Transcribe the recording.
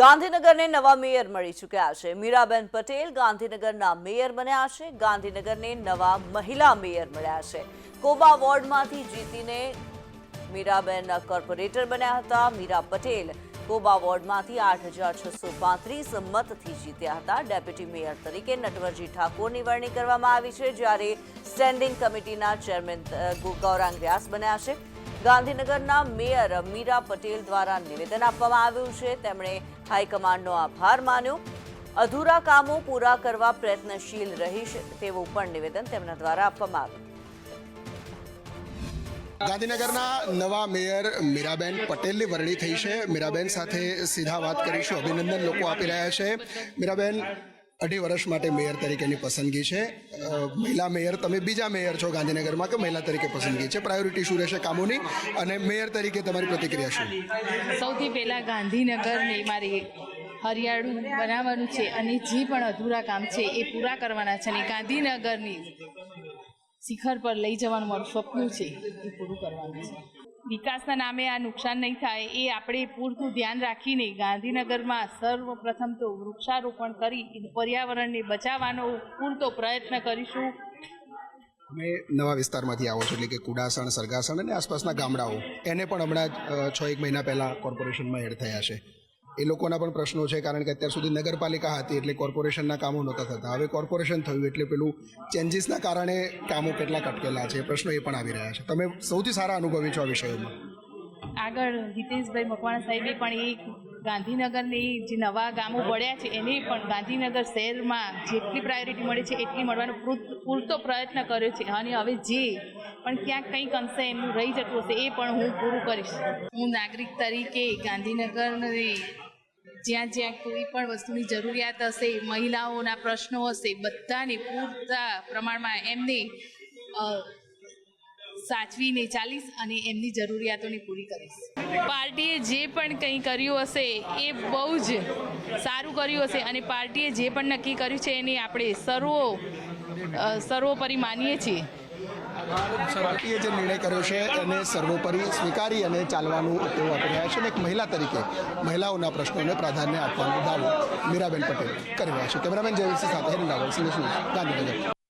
ગાંધીનગરને નવા મેયર મળી ચૂક્યા છે. મીરાબેન પટેલ ગાંધીનગરના મેયર બન્યા છે. ગાંધીનગરને નવા મહિલા મેયર મળ્યા છે. કોબા વોર્ડમાંથી જીતીને મીરાબેન કોર્પોરેટર બન્યા હતા. મીરા પટેલ કોબા વોર્ડમાંથી આઠ હજાર છસો પાંત્રીસ મતથી જીત્યા હતા. ડેપ્યુટી મેયર તરીકે નટવરજી ઠાકોરની વરણી કરવામાં આવી છે, જ્યારે સ્ટેન્ડિંગ કમિટીના ચેરમેન ગૌરાંગ વ્યાસ બન્યા છે. ગાંધીનગરના મેયર મીરા પટેલ દ્વારા નિવેદન આપવામાં આવ્યું છે. તેમણે હાઈકમાન્ડનો આભાર માન્યો. અધૂરા કામો પૂરા કરવા પ્રયત્નશીલ રહીશ તેવું પણ નિવેદન તેમના દ્વારા આપવામાં આવ્યું. ગાંધીનગરના નવા મેયર મીરાબેન પટેલની વરણી થઈ છે. મીરાબેન સાથે સીધા વાત કરીશું. અભિનંદન લોકો આપી રહ્યા છે. મીરાબેન અઢી વર્ષ માટે મેયર તરીકેની પસંદગી છે. મહિલા મેયર, તમે બીજા મેયર છો ગાંધીનગરમાં કે મહિલા તરીકે પસંદગી છે? પ્રાયોરિટી શું રહેશે કામોની? અને મેયર તરીકે તમારી પ્રતિક્રિયા શું? સૌથી પહેલાં ગાંધીનગરને મારી હરિયાળું બનાવવાનું છે અને જે પણ અધૂરા કામ છે એ પૂરા કરવાના છે અને ગાંધીનગરની શિખર પર લઈ જવાનું મારું સ્વપ્ન છે એ પૂરું કરવાનું છે. વિકાસના નામે આ નુકસાન નહીં થાય એ આપણે પૂરતું ધ્યાન રાખીને ગાંધીનગરમાં સર્વપ્રથમ તો વૃક્ષારોપણ કરી પર્યાવરણને બચાવવાનો પૂરતો પ્રયત્ન કરીશું. અમે નવા વિસ્તારમાંથી આવો છો એટલે કે કુડાસણ, સરગાસણ અને આસપાસના ગામડાઓ. એને પણ હમણાં છ એક મહિના પહેલાં કોર્પોરેશનમાં એડ થયા છે. એ લોકોના પણ પ્રશ્નો છે કારણ કે અત્યાર સુધી નગરપાલિકા હતી એટલે કોર્પોરેશનના કામો નહોતા થતા. હવે કોર્પોરેશન થયું એટલે પેલું ચેન્જીસના કારણે કામો કેટલાક અટકેલા છે પ્રશ્નો એ પણ આવી રહ્યા છે. તમે સૌથી સારા અનુભવી છો આ વિષયોમાં? આગળ હિતેશભાઈ મકવાણા સાહેબે પણ એ ગાંધીનગરની જે નવા ગામો મળ્યા છે એને પણ ગાંધીનગર શહેરમાં જેટલી પ્રાયોરિટી મળી છે એટલી મળવાનો પૂર- પૂરતો પ્રયત્ન કર્યો છે. અને હવે જે પણ ક્યાંક કંઈક અંશે એમનું રહી જતું હશે એ પણ હું પૂરું કરીશ. હું નાગરિક તરીકે ગાંધીનગરને જ્યાં જ્યાં કોઈ પણ વસ્તુની જરૂરિયાત હશે, મહિલાઓના પ્રશ્નો હશે, બધાને પૂરતા પ્રમાણમાં એમને સાચવીને ચાલીશ અને એમની જરૂરિયાતોને પૂરી કરીશ. પાર્ટીએ જે પણ કંઈ કર્યું હશે, એ બહુ જ સારું કર્યું હશે અને પાર્ટીએ જે પણ નક્કી કર્યું છે એને આપણે સર્વો સર્વોપરી માનીએ છીએ. પાર્ટીએ જે નિર્ણય કર્યો છે એને સર્વોપરી સ્વીકારી અને ચાલવાનું તેઓ આપી રહ્યા છે અને એક મહિલા તરીકે મહિલાઓના પ્રશ્નોને પ્રાધાન્ય આપવાનો દાવો મીરાબેન પટેલ કરી રહ્યા છે. કેમેરામેન જયવીરસિંહ સાથે ગાંધીનગર.